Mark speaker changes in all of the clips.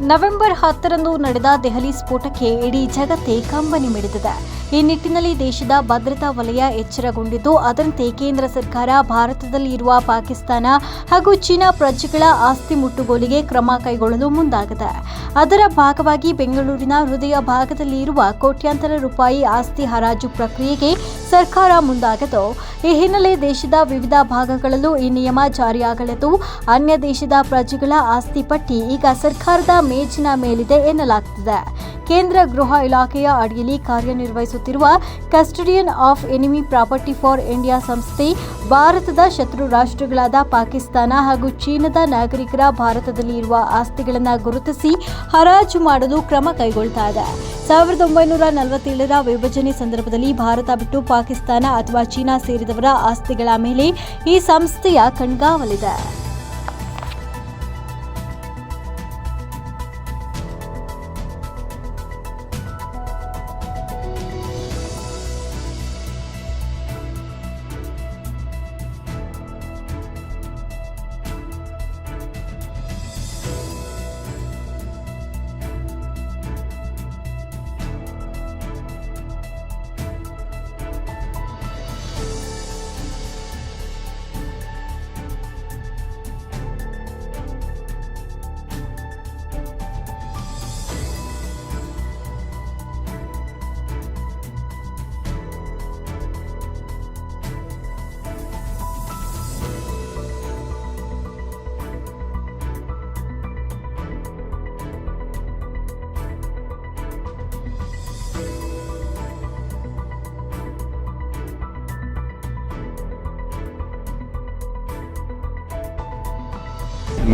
Speaker 1: November ಹತ್ತರಂದು ನಡೆದ ದೆಹಲಿ ಸ್ಫೋಟಕ್ಕೆ ಇಡೀ ಜಗತ್ತೇ ಕಂಬನಿ ಮಿಡಿದಿದೆ. ಈ ನಿಟ್ಟಿನಲ್ಲಿ ದೇಶದ ಭದ್ರತಾ ವಲಯ ಎಚ್ಚರಗೊಂಡಿದ್ದು, ಅದರಂತೆ ಕೇಂದ್ರ ಸರ್ಕಾರ ಭಾರತದಲ್ಲಿ ಇರುವ ಪಾಕಿಸ್ತಾನ ಹಾಗೂ ಚೀನಾ ಪ್ರಜೆಗಳ ಆಸ್ತಿ ಮುಟ್ಟುಗೋಲಿಗೆ ಕ್ರಮ ಕೈಗೊಳ್ಳಲು ಮುಂದಾಗಿದೆ. ಅದರ ಭಾಗವಾಗಿ ಬೆಂಗಳೂರಿನ ಹೃದಯ ಭಾಗದಲ್ಲಿ ಇರುವ ಕೋಟ್ಯಾಂತರ ರೂಪಾಯಿ ಆಸ್ತಿ ಹರಾಜು ಪ್ರಕ್ರಿಯೆಗೆ ಸರ್ಕಾರ ಮುಂದಾಗದು. ಈ ಹಿನ್ನೆಲೆ ದೇಶದ ವಿವಿಧ ಭಾಗಗಳಲ್ಲೂ ಈ ನಿಯಮ ಜಾರಿಯಾಗಲಿದ್ದು, ಅನ್ಯ ದೇಶದ ಪ್ರಜೆಗಳ ಆಸ್ತಿ ಪಟ್ಟಿ ಈಗ ಸರ್ಕಾರದ ಮೇಜಿನ ಮೇಲಿದೆ ಎನ್ನಲಾಗ್ತಿದೆ. ಕೇಂದ್ರ ಗೃಹ ಇಲಾಖೆಯ ಅಡಿಯಲ್ಲಿ ಕಾರ್ಯನಿರ್ವಹಿಸುತ್ತಿರುವ custodian of enemy property for India ಸಂಸ್ಥೆ, ಭಾರತದ ಶತ್ರು ರಾಷ್ಟ್ರಗಳಾದ ಪಾಕಿಸ್ತಾನ ಹಾಗೂ ಚೀನಾದ ನಾಗರಿಕರ ಭಾರತದಲ್ಲಿ ಇರುವ ಆಸ್ತಿಗಳನ್ನು ಗುರುತಿಸಿ ಹರಾಜು ಮಾಡಲು ಕ್ರಮ ಕೈಗೊಳ್ತಾ ಇದೆ. ಸಾವಿರದ ಒಂಬೈನೂರ ನಲವತ್ತೇಳರ ವಿಭಜನೆ ಸಂದರ್ಭದಲ್ಲಿ ಭಾರತ ಬಿಟ್ಟು ಪಾಕಿಸ್ತಾನ ಅಥವಾ ಚೀನಾ ಸೇರಿದವರ ಆಸ್ತಿಗಳ ಮೇಲೆ ಈ ಸಂಸ್ಥೆಯ ಕಣ್ಗಾವಲಿದೆ.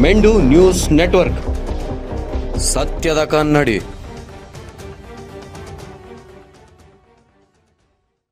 Speaker 2: ಮೆಂಡು ನ್ಯೂಸ್ ನೆಟ್ವರ್ಕ್ ಸತ್ಯದ ಕನ್ನಡಿ